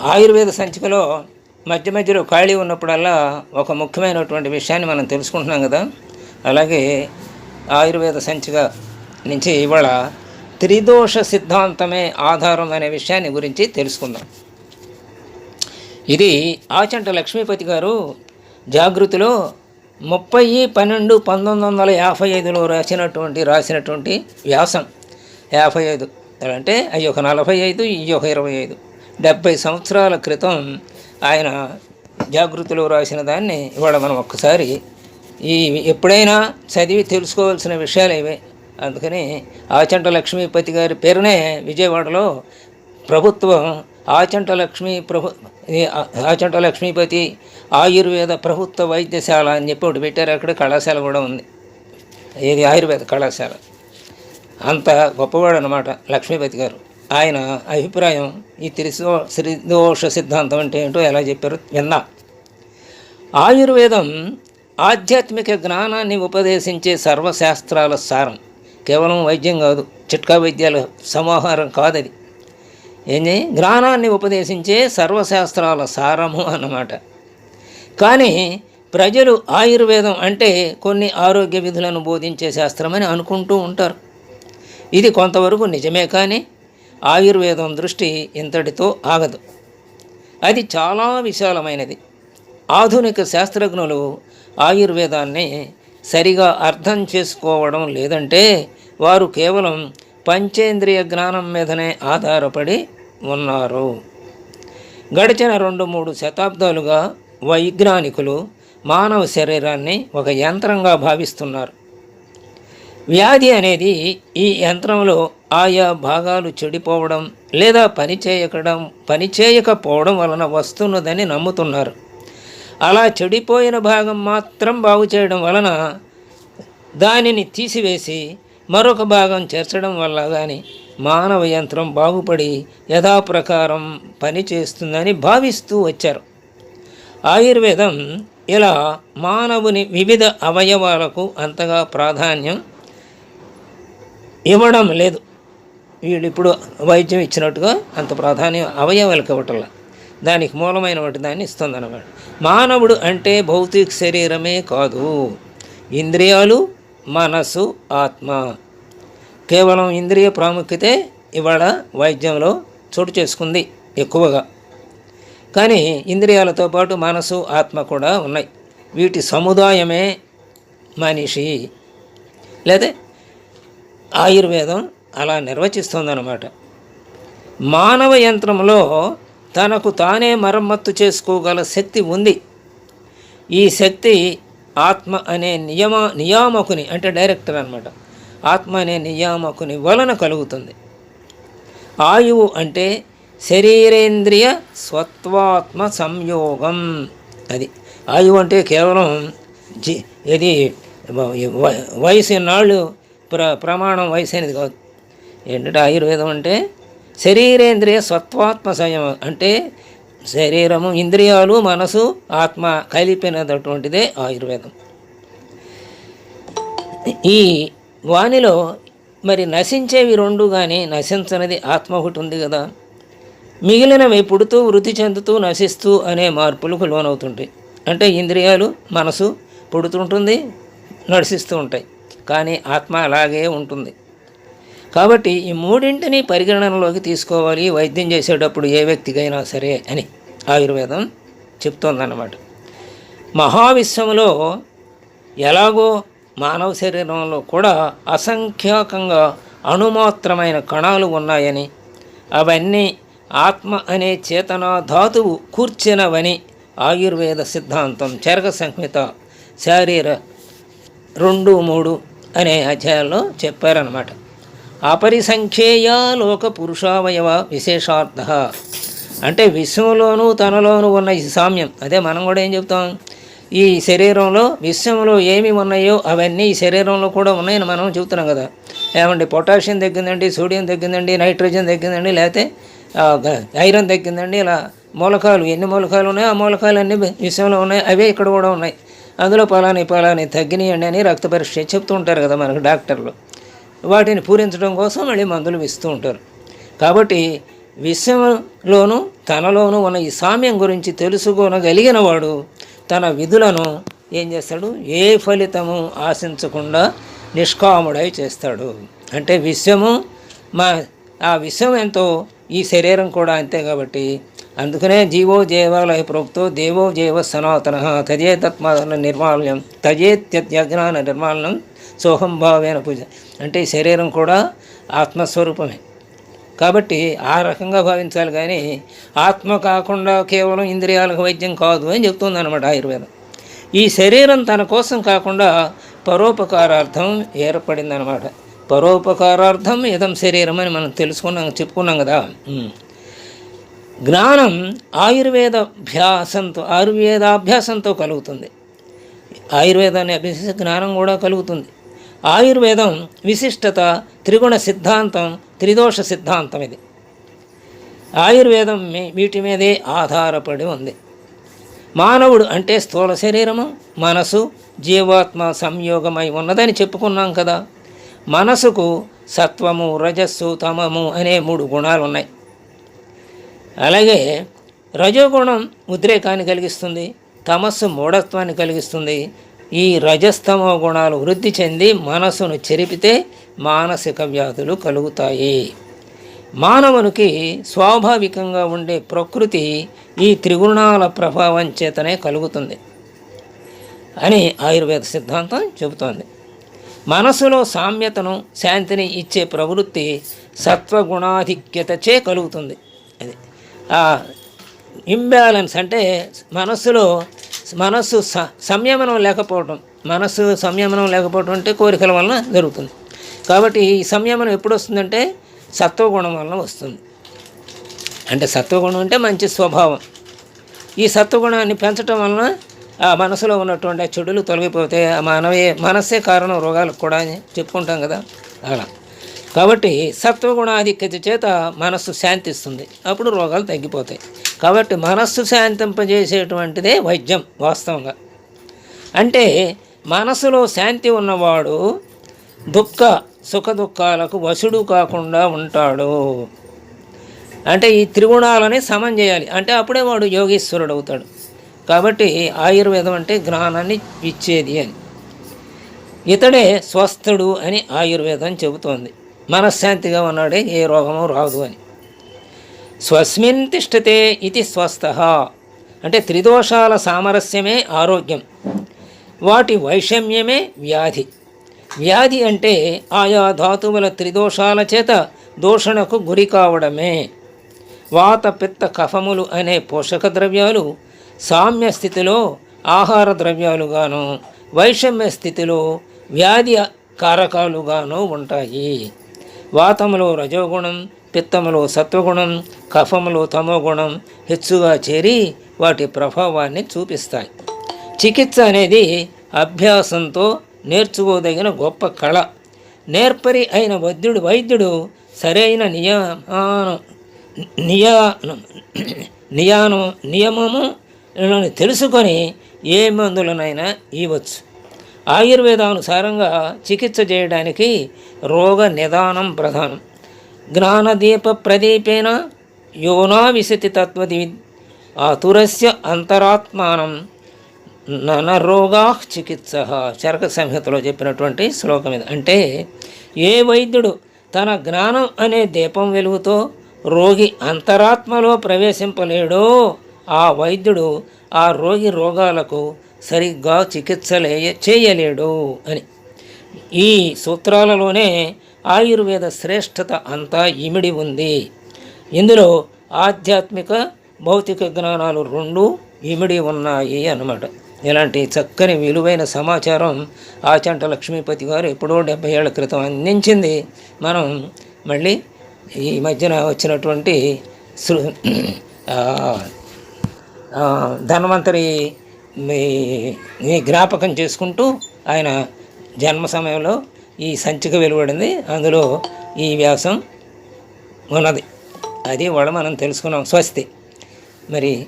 ఆయుర్వేద సంచికలో మధ్య మధ్యలో ఖాళీ ఉన్నప్పుడల్లా ఒక ముఖ్యమైనటువంటి విషయాన్ని మనం తెలుసుకుంటున్నాం కదా. అలాగే ఆయుర్వేద సంచిక నుంచి ఇవాళ త్రిదోష సిద్ధాంతమే ఆధారం అనే విషయాన్ని గురించి తెలుసుకుందాం. ఇది ఆచంట లక్ష్మీపతి గారు జాగృతిలో ముప్పై పన్నెండు పంతొమ్మిది వందల యాభై ఐదులో రాసినటువంటి రాసినటువంటి వ్యాసం. యాభై ఐదు. అంటే అవి ఒక నలభై ఐదు ఈ ఒక ఇరవై ఐదు. డెబ్భై సంవత్సరాల క్రితం ఆయన జాగృతిలో రాసిన దాన్ని ఇవాళ మనం ఒక్కసారి ఈ ఎప్పుడైనా చదివి తెలుసుకోవాల్సిన విషయాలు ఇవే. అందుకని ఆచంట లక్ష్మీపతి గారి పేరునే విజయవాడలో ప్రభుత్వం ఆచంట లక్ష్మీ ప్రభు ఆచంట లక్ష్మీపతి ఆయుర్వేద ప్రభుత్వ వైద్యశాల అని చెప్పి ఒకటి పెట్టారు. అక్కడ కళాశాల కూడా ఉంది. ఇది ఆయుర్వేద కళాశాల. అంత గొప్పవాడు అనమాట లక్ష్మీపతి గారు. ఆయన అభిప్రాయం ఈ త్రిశో త్రిదోష సిద్ధాంతం అంటే ఏంటో ఎలా చెప్పారో విన్నా. ఆయుర్వేదం ఆధ్యాత్మిక జ్ఞానాన్ని ఉపదేశించే సర్వశాస్త్రాల సారం. కేవలం వైద్యం కాదు చిట్కా వైద్యాల సమాహారం కాదది. ఏంటి జ్ఞానాన్ని ఉపదేశించే సర్వశాస్త్రాల సారము అన్నమాట. కానీ ప్రజలు ఆయుర్వేదం అంటే కొన్ని ఆరోగ్య విధులను బోధించే శాస్త్రమని అనుకుంటూ ఉంటారు. ఇది కొంతవరకు నిజమే కానీ ఆయుర్వేదం దృష్టి ఇంతటితో ఆగదు. అది చాలా విశాలమైనది. ఆధునిక శాస్త్రజ్ఞులు ఆయుర్వేదాన్ని సరిగా అర్థం చేసుకోవడం లేదంటే వారు కేవలం పంచేంద్రియ జ్ఞానం మీదనే ఆధారపడి ఉన్నారు. గడిచిన రెండు మూడు శతాబ్దాలుగా వైజ్ఞానికులు మానవ శరీరాన్ని ఒక యంత్రంగా భావిస్తున్నారు. వ్యాధి అనేది ఈ యంత్రంలో ఆయా భాగాలు చెడిపోవడం లేదా పనిచేయకడం పనిచేయకపోవడం వలన వస్తున్నదని నమ్ముతున్నారు. అలా చెడిపోయిన భాగం మాత్రం బాగు చేయడం వలన దానిని తీసివేసి మరొక భాగం చేర్చడం వల్ల కానీ మానవ యంత్రం బాగుపడి యథాప్రకారం పనిచేస్తుందని భావిస్తూ వచ్చారు. ఆయుర్వేదం ఇలా మానవుని వివిధ అవయవాలకు అంతగా ప్రాధాన్యం ఇవ్వడం లేదు. వీళ్ళు ఇప్పుడు వైద్యం ఇచ్చినట్టుగా అంత ప్రాధాన్యం అవయవాలకు ఇవ్వటంలా. దానికి మూలమైన వాటి దాన్ని ఇస్తుందన్నమాట. మానవుడు అంటే భౌతిక శరీరమే కాదు. ఇంద్రియాలు మనసు ఆత్మ. కేవలం ఇంద్రియ ప్రాముఖ్యతే ఇవాళ వైద్యంలో చోటు చేసుకుంది ఎక్కువగా. కానీ ఇంద్రియాలతో పాటు మనసు ఆత్మ కూడా ఉన్నాయి. వీటి సముదాయమే మనిషి. లేదా ఆయుర్వేదం అలా నిర్వచిస్తుందన్నమాట. మానవ యంత్రంలో తనకు తానే మరమ్మత్తు చేసుకోగల శక్తి ఉంది. ఈ శక్తి ఆత్మ అనే నియమ నియామకుని అంటే డైరెక్టర్ అన్నమాట. ఆత్మ అనే నియామకుని వలన కలుగుతుంది. ఆయువు అంటే శరీరేంద్రియ స్వత్వాత్మ సంయోగం అది. ఆయువు అంటే కేవలం జీ ఇది వయసు నాళ్ళు ప్ర ప్రమాణం వయసు అనేది కాదు. ఏంటంటే ఆయుర్వేదం అంటే? శరీరేంద్రియ స్వత్వాత్మ సంయమ అంటే శరీరము ఇంద్రియాలు మనసు ఆత్మ కలిపినటువంటిదే ఆయుర్వేదం. ఈ వానిలో మరి నశించేవి రెండు కానీ నశించనిది ఆత్మ ఒకటి ఉంది కదా. మిగిలినవి పుడుతూ వృద్ధి చెందుతూ నశిస్తూ అనే మార్పులకు లోనవుతుంటాయి. అంటే ఇంద్రియాలు మనసు పుడుతుంటుంది నడిసిస్తూ ఉంటాయి. కానీ ఆత్మ అలాగే ఉంటుంది. కాబట్టి ఈ మూడింటిని పరిగణనలోకి తీసుకోవాలి. వైద్యం చేసేటప్పుడు ఏ వ్యక్తికైనా సరే అని ఆయుర్వేదం చెప్తోందన్నమాట. మహావిశ్వంలో ఎలాగో మానవ శరీరంలో కూడా అసంఖ్యాకంగా అణుమాత్రమైన కణాలు ఉన్నాయని అవన్నీ ఆత్మ అనే చేతనా ధాతువు కూర్చినవని ఆయుర్వేద సిద్ధాంతం చరక సంహిత శారీర రెండు మూడు అనే అధ్యాయాల్లో చెప్పారనమాట అపరిసంఖ్యేయ లోక పురుషావయవ విశేషార్థ. అంటే విశ్వంలోనూ తనలోనూ ఉన్న ఈ సామ్యం. అదే మనం కూడా ఏం చెప్తాం? ఈ శరీరంలో విశ్వంలో ఏమి ఉన్నాయో అవన్నీ ఈ శరీరంలో కూడా ఉన్నాయని మనం చెబుతున్నాం కదా. ఏమండి పొటాషియం తగ్గిందండి సోడియం తగ్గిందండి నైట్రోజన్ తగ్గిందండి లేకపోతే ఐరన్ తగ్గిందండి ఇలా మూలకాలు ఎన్ని మూలకాలు ఉన్నాయో ఆ మూలకాలు అన్నీ విశ్వంలో ఉన్నాయి అవే ఇక్కడ కూడా ఉన్నాయి. అందులో పలాని పలాని తగ్గినాయండి అని రక్త పరీక్ష చెప్తూ ఉంటారు కదా మనకు డాక్టర్లు. వాటిని పూరించడం కోసం మళ్ళీ మందులు ఇస్తూ ఉంటారు. కాబట్టి విశ్వంలోనూ తనలోనూ ఉన్న ఈ సామ్యం గురించి తెలుసుకోనగలిగిన వాడు తన విధులను ఏం చేస్తాడు? ఏ ఫలితము ఆశించకుండా నిష్కాముడై చేస్తాడు. అంటే విశ్వము మా ఆ విశ్వం ఎంతో ఈ శరీరం కూడా అంతే కాబట్టి అందుకనే జీవో జీవాలయ ప్రోక్తో దేవో జీవ సనాతన తజేతత్మాన నిర్మాల్యం తజేత్యజ్ఞాన నిర్మాలనం సోహం భావేన పూజ. అంటే శరీరం కూడా ఆత్మస్వరూపమే. కాబట్టి ఆ రకంగా భావించాలి కానీ ఆత్మ కాకుండా కేవలం ఇంద్రియాలకు వైద్యం కాదు అని చెప్తుంది అనమాట ఆయుర్వేదం. ఈ శరీరం తన కోసం కాకుండా పరోపకారార్థం ఏర్పడిందనమాట పరోపకారార్థం ఇదం శరీరం అని మనం తెలుసుకున్నాం చెప్పుకున్నాం కదా. జ్ఞానం జ్ఞానం ఆయుర్వేదాభ్యాసంతో ఆయుర్వేదాభ్యాసంతో కలుగుతుంది. ఆయుర్వేదాన్ని అభ్యసిస్తే జ్ఞానం కూడా కలుగుతుంది. ఆయుర్వేదం విశిష్టత త్రిగుణ సిద్ధాంతం త్రిదోష సిద్ధాంతం ఇది. ఆయుర్వేదం వీటి మీదే ఆధారపడి ఉంది. మానవుడు అంటే స్థూల శరీరము మనసు జీవాత్మ సంయోగమై ఉన్నదని చెప్పుకున్నాం కదా. మనసుకు సత్వము రజస్సు తమము అనే మూడు గుణాలు ఉన్నాయి. అలాగే రజోగుణం ఉద్రేకాన్ని కలిగిస్తుంది తమస్సు మూఢత్వాన్ని కలిగిస్తుంది ఈ రజస్తమ గుణాలు వృద్ధి చెంది మనసును చెరిపితే మానసిక వ్యాధులు కలుగుతాయి. మానవునికి స్వాభావికంగా ఉండే ప్రకృతి ఈ త్రిగుణాల ప్రభావం చేతనే కలుగుతుంది అని ఆయుర్వేద సిద్ధాంతం చెబుతోంది. మనసులో సామ్యతను శాంతిని ఇచ్చే ప్రవృత్తి సత్వగుణాధిక్యతచే కలుగుతుంది. అది ఆ ఇంబ్యాలెన్స్ అంటే మనసులో మనస్సు స సంయమనం లేకపోవడం మనస్సు సంయమనం లేకపోవడం అంటే కోరికల వలన జరుగుతుంది. కాబట్టి ఈ సంయమనం ఎప్పుడు వస్తుందంటే సత్వగుణం వలన వస్తుంది. అంటే సత్వగుణం అంటే మంచి స్వభావం. ఈ సత్వగుణాన్ని పెంచడం వలన ఆ మనసులో ఉన్నటువంటి ఆ చెడులు తొలగిపోతే ఆ మనవే మనస్సే కారణం రోగాలకు కూడా అని చెప్పుకుంటాం కదా. అలా. కాబట్టి సత్వగుణాధిక్యత చేత మనస్సు శాంతిస్తుంది. అప్పుడు రోగాలు తగ్గిపోతాయి. కాబట్టి మనస్సు శాంతింపజేసేటువంటిదే వైద్యం వాస్తవంగా. అంటే మనసులో శాంతి ఉన్నవాడు దుఃఖ సుఖ దుఃఖాలకు వశుడు కాకుండా ఉంటాడు. అంటే ఈ త్రిగుణాలని సమం చేయాలి. అంటే అప్పుడే వాడు యోగేశ్వరుడు అవుతాడు కాబట్టి ఆయుర్వేదం అంటే జ్ఞానాన్ని ఇచ్చేది అని. ఇతడే స్వస్థుడు అని ఆయుర్వేదం చెబుతోంది. మనశ్శాంతిగా ఉన్నాడే ఏ రోగము రాదు అని. స్వస్మిన్ తిష్టతే ఇది స్వస్థ. అంటే త్రిదోషాల సామరస్యమే ఆరోగ్యం. వాటి వైషమ్యమే వ్యాధి. వ్యాధి అంటే ఆయా ధాతువుల త్రిదోషాల చేత దూషణకు గురి కావడమే. వాత పిత్త కఫములు అనే పోషక ద్రవ్యాలు సామ్య స్థితిలో ఆహార ద్రవ్యాలుగాను వైషమ్య స్థితిలో వ్యాధి కారకాలుగాను ఉంటాయి. వాతములో రజోగుణం పిత్తములో సత్వగుణం కఫములో తమోగుణం హెచ్చుగా చేరి వాటి ప్రభావాన్ని చూపిస్తాయి. చికిత్స అనేది అభ్యాసంతో నేర్చుకోదగిన గొప్ప కళ. నేర్పరి అయిన వైద్యుడు వైద్యుడు సరైన నియమానం నియానం నియానం నియమము తెలుసుకొని ఏ మందులనైనా ఇవ్వచ్చు. ఆయుర్వేదానుసారంగా చికిత్స చేయడానికి రోగ నిదానం ప్రధానం. జ్ఞానదీప ప్రదీపేన యోనా విశతి తత్వది ఆతురస్య అంతరాత్మానం ననరోగా చికిత్స చరక సంహితలో చెప్పినటువంటి శ్లోకం ఇది. అంటే ఏ వైద్యుడు తన జ్ఞానం అనే దీపం వెలుగుతో రోగి అంతరాత్మలో ప్రవేశింపలేడో ఆ వైద్యుడు ఆ రోగి రోగాలకు సరిగ్గా చికిత్సలే చేయలేడు అని. ఈ సూత్రాలలోనే ఆయుర్వేద శ్రేష్టత అంతా ఇమిడి ఉంది. ఇందులో ఆధ్యాత్మిక భౌతిక జ్ఞానాలు రెండు ఇమిడి ఉన్నాయి అన్నమాట. ఇలాంటి చక్కని విలువైన సమాచారం ఆచంట లక్ష్మీపతి గారు ఎప్పుడో డెబ్బై ఏళ్ళ క్రితం అందించింది. మనం మళ్ళీ ఈ మధ్యన వచ్చినటువంటి ధన్వంతరి మీ మీ జ్ఞాపకం చేసుకుంటూ ఆయన జన్మ సమయంలో ఈ సంచిక వెలువడింది. అందులో ఈ వ్యాసం ఉన్నది. అది కూడా మనం తెలుసుకున్నాం. స్వస్తి. మరి